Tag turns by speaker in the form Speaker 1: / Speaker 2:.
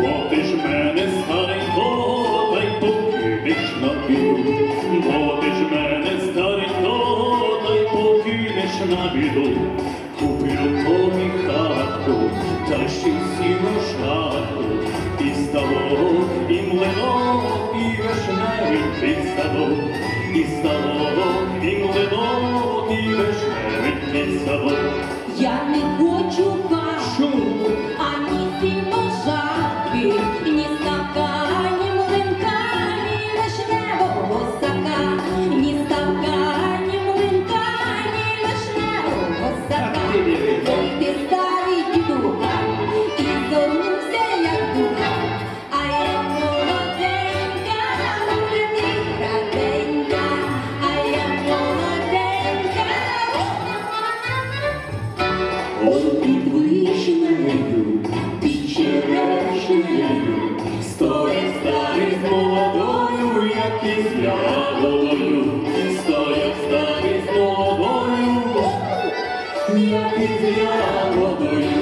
Speaker 1: бо ти ж мене старенького, та й покинеш на біду, на біду. Куплю комі хатку, та ще сіну шатку, і ставок, і млино, і вишневий садок, і ставок, і млино, і вишневий садок.
Speaker 2: Я не хочу під вишнею, під черешнею,
Speaker 1: Стоять старий з молодою, як із ягодою, стоять старий